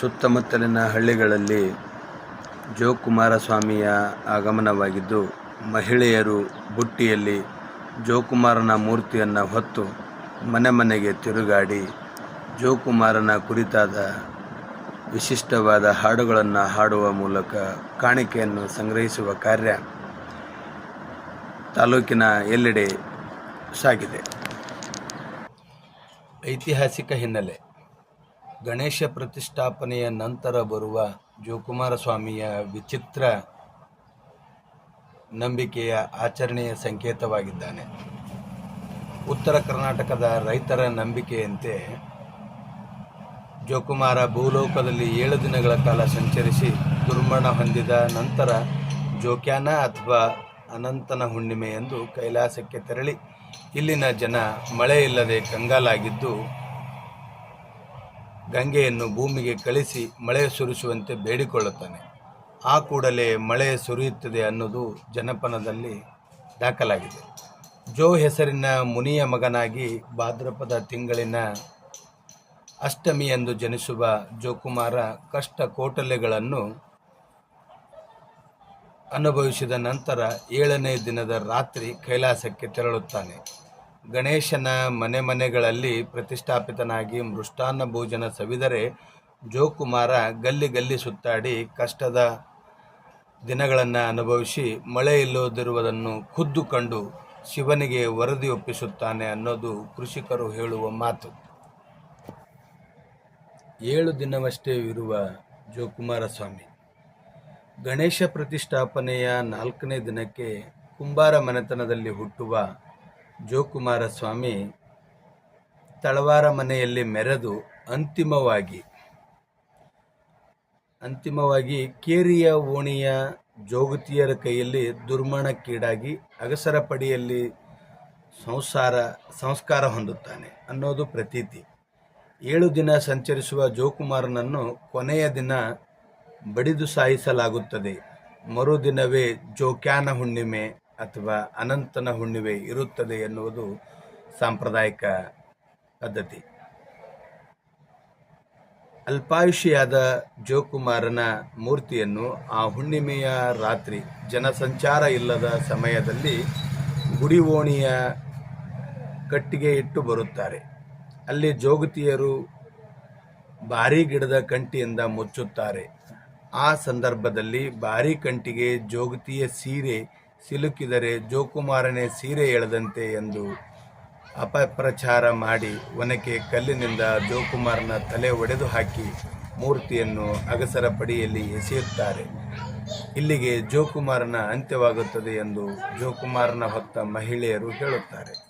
ಸುತ್ತಮುತ್ತಲಿನ ಹಳ್ಳಿಗಳಲ್ಲಿ ಜೋಕುಮಾರಸ್ವಾಮಿಯ ಆಗಮನವಾಗಿದ್ದು, ಮಹಿಳೆಯರು ಬುಟ್ಟಿಯಲ್ಲಿ ಜೋಕುಮಾರನ ಮೂರ್ತಿಯನ್ನು ಹೊತ್ತು ಮನೆ ಮನೆಗೆ ತಿರುಗಾಡಿ ಜೋಕುಮಾರನ ಕುರಿತಾದ ವಿಶಿಷ್ಟವಾದ ಹಾಡುಗಳನ್ನು ಹಾಡುವ ಮೂಲಕ ಕಾಣಿಕೆಯನ್ನು ಸಂಗ್ರಹಿಸುವ ಕಾರ್ಯ ತಾಲೂಕಿನ ಎಲ್ಲೆಡೆ ಸಾಗಿದೆ. ಐತಿಹಾಸಿಕ ಹಿನ್ನೆಲೆ. ಗಣೇಶ ಪ್ರತಿಷ್ಠಾಪನೆಯ ನಂತರ ಬರುವ ಜೋಕುಮಾರ ಸ್ವಾಮಿಯ ವಿಚಿತ್ರ ನಂಬಿಕೆಯ ಆಚರಣೆಯ ಸಂಕೇತವಾಗಿದ್ದಾನೆ. ಉತ್ತರ ಕರ್ನಾಟಕದ ರೈತರ ನಂಬಿಕೆಯಂತೆ ಜೋಕುಮಾರ ಭೂಲೋಕದಲ್ಲಿ ಏಳು ದಿನಗಳ ಕಾಲ ಸಂಚರಿಸಿ ದುರ್ಮರಣ ಹೊಂದಿದ ನಂತರ ಜೋಕ್ಯಾನ ಅಥವಾ ಅನಂತನ ಹುಣ್ಣಿಮೆ ಎಂದು ಕೈಲಾಸಕ್ಕೆ ತೆರಳಿ ಇಲ್ಲಿನ ಜನ ಮಳೆ ಇಲ್ಲದೆ ಕಂಗಾಲಾಗಿದ್ದು ಗಂಗೆಯನ್ನು ಭೂಮಿಗೆ ಕಳಿಸಿ ಮಳೆ ಸುರಿಸುವಂತೆ ಬೇಡಿಕೊಳ್ಳುತ್ತಾನೆ. ಆ ಕೂಡಲೇ ಮಳೆ ಸುರಿಯುತ್ತದೆ ಅನ್ನೋದು ಜನಪನದಲ್ಲಿ ದಾಖಲಾಗಿದೆ. ಜೋ ಹೆಸರಿನ ಮುನಿಯ ಮಗನಾಗಿ ಭಾದ್ರಪದ ತಿಂಗಳಿನ ಅಷ್ಟಮಿಯಂದು ಜನಿಸುವ ಜೋಕುಮಾರ ಕಷ್ಟ ಕೋಟಲೆಗಳನ್ನು ಅನುಭವಿಸಿದ ನಂತರ ಏಳನೇ ದಿನದ ರಾತ್ರಿ ಕೈಲಾಸಕ್ಕೆ ತೆರಳುತ್ತಾನೆ. ಗಣೇಶನ ಮನೆ ಮನೆಗಳಲ್ಲಿ ಪ್ರತಿಷ್ಠಾಪಿತನಾಗಿ ಮೃಷ್ಟಾನ್ನ ಭೋಜನ ಸವಿದರೆ ಜೋಕುಮಾರ ಗಲ್ಲಿ ಗಲ್ಲಿ ಸುತ್ತಾಡಿ ಕಷ್ಟದ ದಿನಗಳನ್ನು ಅನುಭವಿಸಿ ಮಳೆ ಇಲ್ಲದಿರುವುದನ್ನು ಖುದ್ದು ಕಂಡು ಶಿವನಿಗೆ ವರದಿ ಒಪ್ಪಿಸುತ್ತಾನೆ ಅನ್ನೋದು ಕೃಷಿಕರು ಹೇಳುವ ಮಾತು. ಏಳು ದಿನವಷ್ಟೇ ಇರುವ ಜೋಕುಮಾರ ಸ್ವಾಮಿ. ಗಣೇಶ ಪ್ರತಿಷ್ಠಾಪನೆಯ ನಾಲ್ಕನೇ ದಿನಕ್ಕೆ ಕುಂಬಾರ ಮನೆತನದಲ್ಲಿ ಹುಟ್ಟುವ ಜೋಕುಮಾರ ಸ್ವಾಮಿ ತಳವಾರ ಮನೆಯಲ್ಲಿ ಮೆರೆದು ಅಂತಿಮವಾಗಿ ಅಂತಿಮವಾಗಿ ಕೇರಿಯ ಓಣಿಯ ಜೋಗತಿಯರ ಕೈಯಲ್ಲಿ ದುರ್ಮರಣಕ್ಕೀಡಾಗಿ ಅಗಸರ ಪಡಿಯಲ್ಲಿ ಸಂಸಾರ, ಸಂಸ್ಕಾರ ಹೊಂದುತ್ತಾನೆ ಅನ್ನೋದು ಪ್ರತೀತಿ. ಏಳು ದಿನ ಸಂಚರಿಸುವ ಜೋಕುಮಾರನನ್ನು ಕೊನೆಯ ದಿನ ಬಡಿದು ಸಾಯಿಸಲಾಗುತ್ತದೆ. ಮರುದಿನವೇ ಜೋಕ್ಯಾನ ಹುಣ್ಣಿಮೆ ಅಥವಾ ಅನಂತನ ಹುಣ್ಣಿಮೆ ಇರುತ್ತದೆ ಎನ್ನುವುದು ಸಾಂಪ್ರದಾಯಿಕ ಪದ್ಧತಿ. ಅಲ್ಪಾಯುಷಿಯಾದ ಜೋಕುಮಾರನ ಮೂರ್ತಿಯನ್ನು ಆ ಹುಣ್ಣಿಮೆಯ ರಾತ್ರಿ ಜನಸಂಚಾರ ಇಲ್ಲದ ಸಮಯದಲ್ಲಿ ಗುಡಿ ಓಣಿಯ ಕಟ್ಟಿಗೆ ಇಟ್ಟು ಬರುತ್ತಾರೆ. ಅಲ್ಲಿ ಜೋಗತಿಯರು ಭಾರೀ ಗಿಡದ ಕಂಟಿಯಿಂದ ಮುಚ್ಚುತ್ತಾರೆ. ಆ ಸಂದರ್ಭದಲ್ಲಿ ಭಾರೀ ಕಂಟಿಗೆ ಜೋಗತಿಯ ಸೀರೆ ಸಿಲುಕಿದರೆ ಜೋಕುಮಾರನೇ ಸೀರೆ ಎಳೆದಂತೆ ಎಂದು ಅಪಪ್ರಚಾರ ಮಾಡಿ ಒನಕೆ ಕಲ್ಲಿನಿಂದ ಜೋಕುಮಾರನ ತಲೆ ಒಡೆದು ಹಾಕಿ ಮೂರ್ತಿಯನ್ನು ಅಗಸರ ಪಡಿಯಲ್ಲಿ ಎಸೆಯುತ್ತಾರೆ. ಇಲ್ಲಿಗೆ ಜೋಕುಮಾರನ ಅಂತ್ಯವಾಗುತ್ತದೆ ಎಂದು ಜೋಕುಮಾರನ ಹೊತ್ತ ಮಹಿಳೆಯರು ಹೇಳುತ್ತಾರೆ.